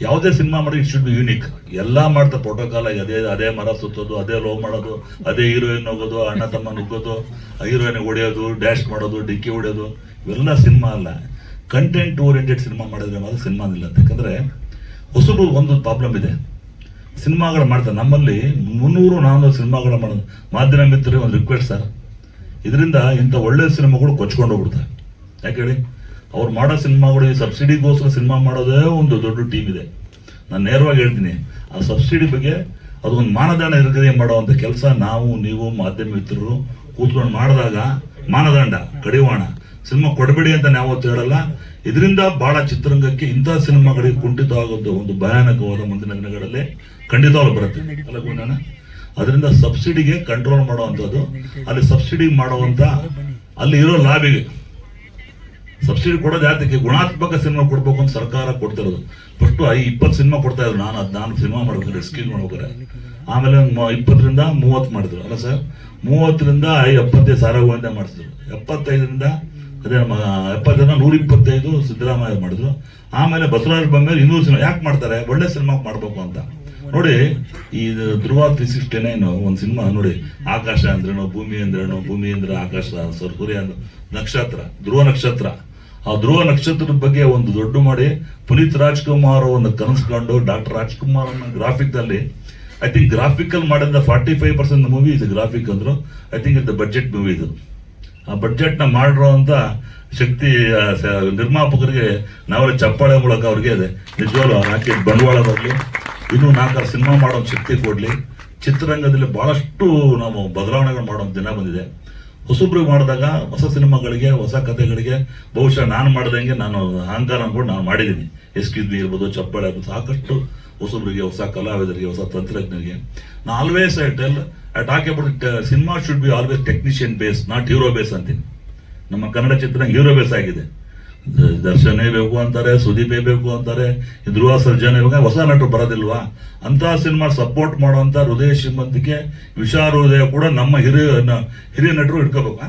ಯಾವುದೇ ಸಿನಿಮಾ ಮಾಡಿ it should be unique ಎಲ್ಲ ಮಾಡ್ತಾ ಪ್ರೋಟೋಕಾಲ್ ಆಗಿ ಅದೇ ಅದೇ ಮರ ಸುತ್ತೋದು, ಅದೇ ಲವ್ ಮಾಡೋದು, ಅದೇ ಹೀರೋಯಿನ್ ಹೋಗೋದು, ಅಣ್ಣ ತಮ್ಮ ನುಗ್ಗೋದು ಹೀರೋಯಿನ್ ಹೊಡೆಯೋದು ಡ್ಯಾಶ್ ಮಾಡೋದು, ಡಿಕ್ಕಿ ಹೊಡೆಯೋದು, ಇವೆಲ್ಲ ಸಿನಿಮಾ ಅಲ್ಲ. ಕಂಟೆಂಟ್ ಓರಿಯೆಂಟೆಡ್ ಸಿನಿಮಾ ಮಾಡಿದ್ರೆ ಮಾತ್ರ ಸಿನಿಮಾ ನಿಲ್ಲತ್ತೆ ಯಾಕಂದರೆ ಹೊಸಬರು ಒಂದು ಪ್ರಾಬ್ಲಮ್ ಇದೆ. ಸಿನಿಮಾಗಳು ಮಾಡ್ತಾರೆ. ನಮ್ಮಲ್ಲಿ ಮುನ್ನೂರು ನಾನ್ನೂರು ಸಿನಿಮಾಗಳು ಮಾಡೋದು ಮಾಧ್ಯಮ ಮಿತ್ರರಿಗೆ ಒಂದು ರಿಕ್ವೆಸ್ಟ್ ಸರ್. ಇದರಿಂದ ಇಂಥ ಒಳ್ಳೆ ಸಿನಿಮಾಗಳು ಕೊಚ್ಕೊಂಡು ಹೋಗ್ಬಿಡ್ತಾರೆ. ಯಾಕೆ ಹೇಳಿ? ಅವ್ರು ಮಾಡೋ ಸಿನಿಮಾಗಳಿಗೆ ಸಬ್ಸಿಡಿಗೋಸ್ಕರ ಸಿನಿಮಾ ಮಾಡೋದೇ ಒಂದು ದೊಡ್ಡ ಟೀಮ್ ಇದೆ. ನಾನು ನೇರವಾಗಿ ಹೇಳ್ತೀನಿ, ಆ ಸಬ್ಸಿಡಿ ಬಗ್ಗೆ ಅದೊಂದು ಮಾನದಂಡ ಇರುಗದೆ ಮಾಡೋವಂಥ ಕೆಲಸ ನಾವು, ನೀವು, ಮಾಧ್ಯಮ ಮಿತ್ರರು ಕೂತ್ಕೊಂಡು ಮಾಡಿದಾಗ ಮಾನದಂಡ, ಕಡಿವಾಣ, ಸಿನಿಮಾ ಕೊಡಬೇಡಿ ಅಂತ ನಾವು ಹೇಳಲ್ಲ. ಇದರಿಂದ ಬಹಳ ಚಿತ್ರರಂಗಕ್ಕೆ ಇಂಥ ಸಿನಿಮಾಗಳಿಗೆ ಕುಂಠಿತ ಆಗೋದು ಒಂದು ಭಯಾನಕವಾದ ಮುಂದಿನ ದಿನಗಳಲ್ಲಿ ಖಂಡಿತವಾಗ್ಲೂ ಬರುತ್ತೆ. ಗುಣನ ಅದರಿಂದ ಸಬ್ಸಿಡಿಗೆ ಕಂಟ್ರೋಲ್ ಮಾಡುವಂಥದ್ದು ಅಲ್ಲಿ ಸಬ್ಸಿಡಿ ಮಾಡುವಂಥ, ಅಲ್ಲಿ ಇರೋ ಲಾಬಿಗೆ ಸಬ್ಸಿಡಿ ಕೊಡೋದು ಯಾತಕ್ಕೆ ಗುಣಾತ್ಮಕ ಸಿನಿಮಾ ಕೊಡ್ಬೇಕು ಅಂತ ಸರ್ಕಾರ ಕೊಡ್ತಿರೋದು. ಫಸ್ಟ್ ಐ ಇಪ್ಪತ್ತು ಸಿನಿಮಾ ಕೊಡ್ತಾ ಇದ್ರು ನಾನು, ಅದು ನಾನು ಸಿನಿಮಾ ಮಾಡ್ಬೇಕಾದ್ರೆ ಸ್ಕೀಮ್ ಮಾಡ್ಬೇಕಾರೆ ಆಮೇಲೆ ಇಪ್ಪತ್ತರಿಂದ ಮೂವತ್ತು ಮಾಡಿದ್ರು. ಅಲ್ಲ ಸರ್? ಮೂವತ್ತರಿಂದ ಐ ಎಪ್ಪತ್ತೈದು ಸಾವಿರ ಹೂವಿಂದ ಮಾಡಿಸಿದ್ರು. ಎಪ್ಪತ್ತೈದರಿಂದ ಅದೇ ನಮ್ಮ, ಎಪ್ಪತ್ತರಿಂದ ನೂರ ಇಪ್ಪತ್ತೈದು ಸಿದ್ದರಾಮಯ್ಯ ಮಾಡಿದ್ರು. ಆಮೇಲೆ ಬಸವರಾಜ ಬೊಮ್ಮೇಲೆ ಇನ್ನೂರು ಸಿನಿಮಾ, ಯಾಕೆ ಮಾಡ್ತಾರೆ? ಒಳ್ಳೆ ಸಿನಿಮಾ ಮಾಡ್ಬೇಕು ಅಂತ. ನೋಡಿ, ಈ ಧ್ರುವ ತ್ರೀ ಸಿಕ್ಸ್ಟಿ ನೈನ್ ಒಂದು ಸಿನಿಮಾ ನೋಡಿ, ಆಕಾಶ ಅಂದ್ರೇನು, ಭೂಮಿ ಅಂದ್ರೇನು, ಭೂಮಿ ಅಂದ್ರೆ ಆಕಾಶ, ಸರ್, ಸೂರ್ಯ ಅಂದ್ರೆ ನಕ್ಷತ್ರ, ಧ್ರುವ ನಕ್ಷತ್ರ. ಆ ಧ್ರುವ ನಕ್ಷತ್ರದ ಬಗ್ಗೆ ಒಂದು ದೊಡ್ಡ ಮಾಡಿ ಪುನೀತ್ ರಾಜ್ಕುಮಾರ್ ಅವರನ್ನು ಕನಸ್ಕೊಂಡು ಡಾಕ್ಟರ್ ರಾಜ್ಕುಮಾರ್ ಅನ್ನೋ ಗ್ರಾಫಿಕ್ ಅಲ್ಲಿ ಐ ಥಿಂಕ್ ಗ್ರಾಫಿಕಲ್ ಮಾಡಿದ ಫಾರ್ಟಿ ಫೈವ್ ಪರ್ಸೆಂಟ್ ಮೂವಿ ಇದು ಗ್ರಾಫಿಕ್ ಅಂದ್ರು. ಐ ಥಿಂಕ್ ಇದು ಬಜೆಟ್ ಮೂವಿ ಇದು. ಆ ಬಜೆಟ್ನ ನ ಅಂತ ಶಕ್ತಿ ನಿರ್ಮಾಪಕರಿಗೆ ನಾವೆಲ್ಲ ಚಪ್ಪಾಳೆ ಮೂಲಕ ಅವ್ರಿಗೆ ಇದೆ ನಿಜವಾಗ್ಲು ಹಾಕಿ ಬಂಡವಾಳ ಬರಲಿ ಇನ್ನೂ ನಾಲ್ಕಾರು ಸಿನಿಮಾ ಮಾಡೋ ಶಕ್ತಿ ಕೊಡ್ಲಿ. ಚಿತ್ರರಂಗದಲ್ಲಿ ಬಹಳಷ್ಟು ನಾವು ಬದಲಾವಣೆಗಳು ಮಾಡೋ ದಿನ ಬಂದಿದೆ. ಹೊಸಬ್ರಿಗೆ ಮಾಡಿದಾಗ ಹೊಸ ಸಿನಿಮಾಗಳಿಗೆ, ಹೊಸ ಕಥೆಗಳಿಗೆ ಬಹುಶಃ ನಾನು ಮಾಡ್ದಂಗೆ ನಾನು ಅಹಂಕಾರ ಅನ್ಕೊಂಡು ನಾನು ಮಾಡಿದ್ದೀನಿ. ಎಸ್ಕ್ಯೂಸ್ ಬಿ ಇರ್ಬೋದು, ಚಪ್ಪಾಳೆ ಇರ್ಬೋದು, ಸಾಕಷ್ಟು ಹೊಸಬ್ರಿಗೆ, ಹೊಸ ಕಲಾವಿದರಿಗೆ, ಹೊಸ ತಂತ್ರಜ್ಞರಿಗೆ. ನಾ always I tell I talk about cinema should be always technician base not hero base ಅಂತೀನಿ. ನಮ್ಮ ಕನ್ನಡ ಚಿತ್ರ ಹೀರೋ ಬೇಸ್ ಆಗಿದೆ. ದರ್ಶನೇ ಬೇಕು ಅಂತಾರೆ, ಸುದೀಪೇ ಬೇಕು ಅಂತಾರೆ ಧ್ರುವ ಸರ್ಜನೆ ಬೇಕು ಹೊಸ ನಟರು ಬರೋದಿಲ್ವಾ? ಅಂತ ಸಿನಿಮಾ ಸಪೋರ್ಟ್ ಮಾಡುವಂತ ಹೃದಯ ಶ್ರೀಮಂತಿಕೆ, ವಿಶಾಲ ಹೃದಯ ಕೂಡ ನಮ್ಮ ಹಿರಿಯ ಹಿರಿಯ ನಟರು ಇಟ್ಕೋಬೇಕಾ